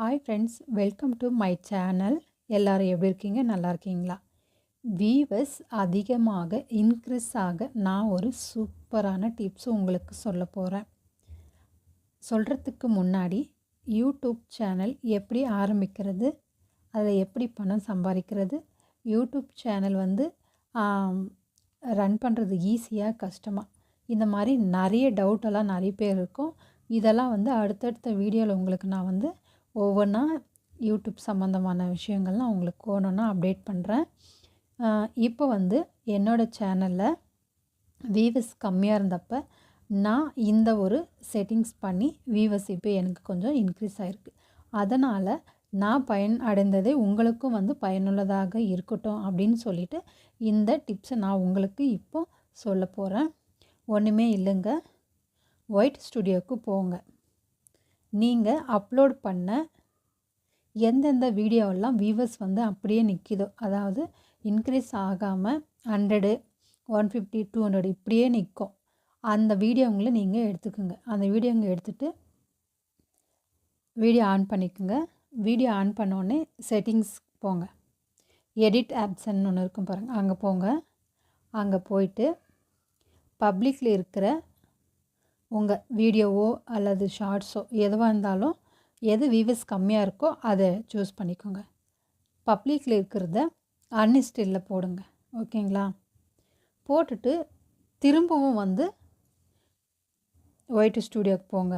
Hi friends welcome to my channel எல்லோரும் எப்படி இருக்கீங்க? நல்லா இருக்கீங்களா? வீவர்ஸ் அதிகமாக இன்க்ரீஸ் ஆக நான் ஒரு சூப்பரான டிப்ஸ் உங்களுக்கு சொல்ல போகிறேன் சொல்கிறதுக்கு முன்னாடி யூடியூப் சேனல் எப்படி ஆரம்பிக்கிறது? அதில் எப்படி பணம் சம்பாதிக்கிறது? யூடியூப் சேனல் வந்து ரன் பண்ணுறது ஈஸியாக கஷ்டமாக இந்த மாதிரி நிறைய டவுட்டெல்லாம் நிறைய பேர் இருக்கும். இதெல்லாம் வந்து அடுத்தடுத்த வீடியோவில் உங்களுக்கு நான் வந்து ஒவ்வொன்றா யூடியூப் சம்மந்தமான விஷயங்கள்லாம் உங்களுக்கு ஒன்றா அப்டேட் பண்ணுறேன் இப்போ வந்து என்னோடய சேனலில் வீவஸ் கம்மியாக இருந்தப்போ நான் இந்த ஒரு செட்டிங்ஸ் பண்ணி வீவஸ் இப்போ எனக்கு கொஞ்சம் இன்க்ரீஸ் ஆகிருக்கு அதனால் நான் பயன் அடைந்ததே உங்களுக்கும் வந்து பயனுள்ளதாக இருக்கட்டும் அப்படின்னு சொல்லிட்டு இந்த டிப்ஸை நான் உங்களுக்கு இப்போ சொல்ல போகிறேன் ஒன்றுமே இல்லைங்க. ஒயிட் ஸ்டுடியோவுக்கு போங்க. நீங்கள் அப்லோட் பண்ண எந்தெந்த வீடியோவெல்லாம் வியூவர்ஸ் வந்து அப்படியே நிற்கிதோ அதாவது இன்க்ரீஸ் ஆகாமல் hundred one fifty two hundred இப்படியே நிற்கும் அந்த வீடியோங்களை நீங்கள் எடுத்துக்கோங்க. அந்த வீடியோங்க எடுத்துகிட்டு வீடியோ ஆன் பண்ணிக்கோங்க. வீடியோ ஆன் பண்ணோடனே செட்டிங்ஸ் போங்க. எடிட் ஆப்ஷன் ஒன்று இருக்கும் பாருங்கள் அங்கே போங்க. அங்கே போயிட்டு பப்ளிக்கில் இருக்கிற உங்கள் வீடியோவோ அல்லது ஷார்ட்ஸோ எதுவாக இருந்தாலும் எது வியூவர்ஸ் கம்மியாக இருக்கோ அதை சூஸ் பண்ணிக்கோங்க. பப்ளிக்கில் இருக்கிறத அன்இஸ்டில் போடுங்க. ஓகேங்களா? போட்டுட்டு திரும்பவும் வந்து ஒயிட் ஸ்டூடியோக்கு போங்க.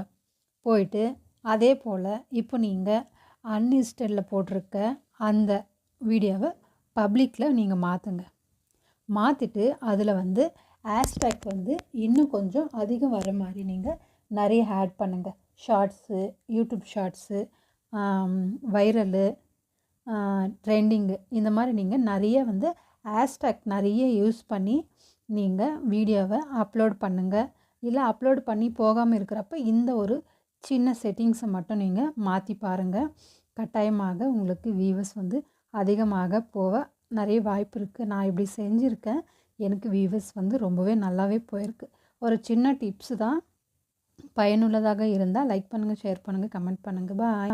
போயிட்டு அதே போல் இப்போ நீங்கள் அன்இஸ்டடில் போட்டிருக்க அந்த வீடியோவை பப்ளிக்கில் நீங்கள் மாற்றுங்க மாற்றிட்டு அதில் வந்து ஆஸ்பெக்ட் வந்து இன்னும் கொஞ்சம் அதிகம் வர மாதிரி நீங்கள் நிறைய ஆட் பண்ணுங்கள் shorts YouTube shorts viral trending இந்த மாதிரி நீங்கள் நிறைய வந்து ஹேஷ்டேக் நிறைய யூஸ் பண்ணி நீங்கள் வீடியோவை அப்லோட் பண்ணுங்கள் இல்லை அப்லோட் பண்ணி போகாமல் இருக்கிறப்ப இந்த ஒரு சின்ன செட்டிங்ஸை மட்டும் நீங்கள் மாற்றி பாருங்கள் கட்டாயமாக உங்களுக்கு வியூவர்ஸ் வந்து அதிகமாக போக நிறைய வாய்ப்பு இருக்குது நான் இப்படி செஞ்சுருக்கேன். எனக்கு வியூவர்ஸ் வந்து ரொம்பவே நல்லாவே போயிருக்கு. ஒரு சின்ன டிப்ஸ் தான் பயனுள்ளதாக இருந்தால் லைக் பண்ணுங்கள் ஷேர் பண்ணுங்கள் கமெண்ட் பண்ணுங்கள் பாய்